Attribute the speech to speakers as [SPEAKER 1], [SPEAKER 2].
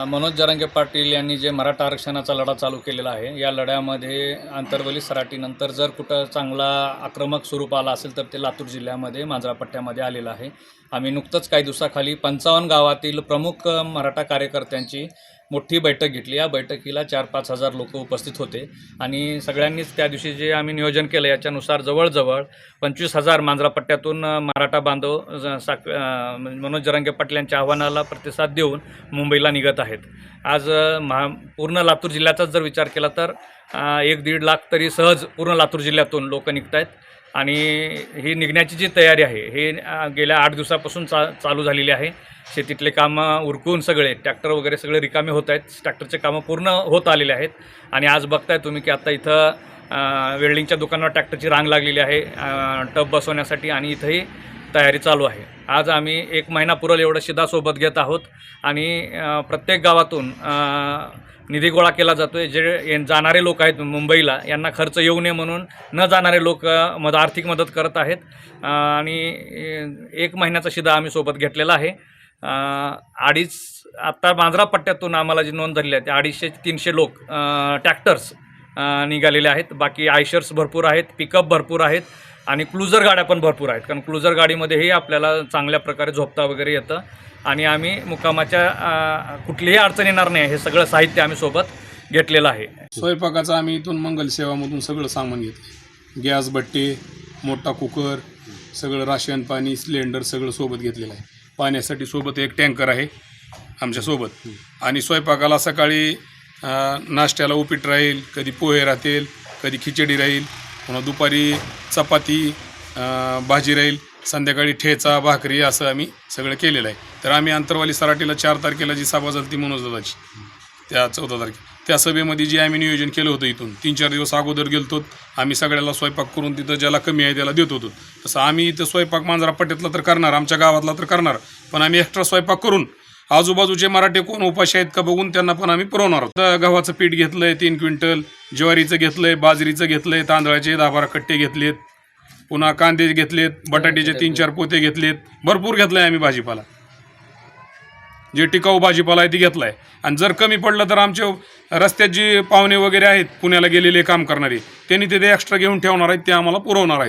[SPEAKER 1] मनोज जरांगे पाटील यांनी जे मराठा आरक्षणाचा लढा चालू केलेला आहे या लढ्यामध्ये आंतरवली सराटीनंतर जर कुठं चांगला आक्रमक स्वरूप आला असेल तर ते लातूर जिल्ह्यामध्ये मांजरापट्ट्यामध्ये आलेलं आहे. आम्ही नुकतंच काही दिवसाखाली पंचावन्न गावातील प्रमुख मराठा कार्यकर्त्यांची मोठी बैठक घेतली. या बैठकीला चार पाच हजार लोक उपस्थित होते. आणि सगळ्यांनीच त्या दिवशी जे आम्ही नियोजन केलं याच्यानुसार जवळजवळ पंचवीस हजार मांजरा पट्ट्यातून मराठा बांधव ज- साक म्हणजे मनोज जरांगे पाटील यांच्या आव्हानाला प्रतिसाद देऊन मुंबईला निघत आहेत. आज महा पूर्ण लातूर जिल्ह्याचाच जर विचार केला तर एक दीड लाख तरी सहज पूर्ण लातूर जिल्ह्यातून लोक निघत आहेत आणि ही निघण्याची जी तयारी आहे हे गेल्या आठ दिवसापासून चा चालू झालेली आहे. शेतीतले कामं उरकून सगळे ट्रॅक्टर वगैरे सगळे रिकामे होत आहेत. ट्रॅक्टरचे कामं पूर्ण होत आलेले आहेत. आणि आज बघताय तुम्ही की आता इथं वेल्डिंगच्या दुकानावर ट्रॅक्टरची रांग लागलेली आहे टब बसवण्यासाठी. आणि इथंही तयारी चालू आहे. आज आम्ही एक महिना पुरल एवढं शिदा सोबत घेत आहोत आणि प्रत्येक गावातून निधी गोळा केला जातो आहे जे जाणारे लोक आहेत मुंबईला यांना खर्च येऊ नये म्हणून न जाणारे लोक मद आर्थिक मदत करत आहेत. आणि एक महिन्याचा शिदा आम्ही सोबत घेतलेला आहे. अडीच आत्ता मांजरा पट्ट्यातून आम्हाला जी नोंद झालेली आहे ते अडीचशे तीनशे लोक ट्रॅक्टर्स निघालेले आहेत. बाकी आयशर्स भरपूर आहेत पिकअप भरपूर आहेत आणि क्लुझर गाड्या पण भरपूर आहेत. कारण क्लुझर गाडीमध्येही आपल्याला चांगल्या प्रकारे झोपता वगैरे येतं. आणि आम्ही मुक्कामाच्या कुठलीही अडचण येणार नाही. हे सगळं साहित्य आम्ही सोबत घेतलेलं आहे.
[SPEAKER 2] स्वयंपाकाचं आम्ही इथून मंगल सेवामधून सगळं सामान घेतलं. गॅस भट्टी मोठा कुकर सगळं राशन पाणी सिलेंडर सगळं सोबत घेतलेलं आहे. पाण्यासाठी सोबत एक टँकर आहे आमच्यासोबत. आणि स्वयंपाकाला सकाळी नाश्त्याला उपीट राहील कधी पोहे राहतील कधी खिचडी राहील पुन्हा दुपारी चपाती भाजी राहील संध्याकाळी ठेचा भाकरी असं आम्ही सगळं केलेलं आहे. तर आम्ही अंतरवाली सराटीला चार तारखेला जी सभा झाली ती मनोज दादाची त्या चौदा तारखे त्या सभेमध्ये जे आम्ही नियोजन केलं होतं इथून तीन चार दिवस अगोदर गेलतो आम्ही सगळ्याला स्वयंपाक करून तिथं ज्याला कमी आहे त्याला देत होतो. तसं आम्ही इथं स्वयंपाक मांजरा पट्ट्यातला तर करणार आमच्या गावातला तर करणार पण आम्ही एक्स्ट्रा स्वयंपाक करून आजूबाजूचे मराठे कोण उपाशी आहेत का बघून त्यांना पण आम्ही पुरवणार आहोत. तर गव्हाचं पीठ घेतलंय तीन क्विंटल ज्वारीचं घेतलंय बाजरीचं घेतलंय तांदळाचे दहा बारा कट्टे घेतलेत पुन्हा कांदे घेतलेत बटाट्याचे तीन चार पोते घेतलेत. भरपूर घेतलंय आम्ही भाजीपाला. जे टिकाऊ भाजीपाला आहे ती घेतलाय. आणि जर कमी पडलं तर आमचे रस्त्यात जी पाहुणे वगैरे आहेत पुण्याला गेलेले काम करणारे त्यांनी तिथे एक्स्ट्रा घेऊन ठेवणार आहेत ते आम्हाला पुरवणार आहेत.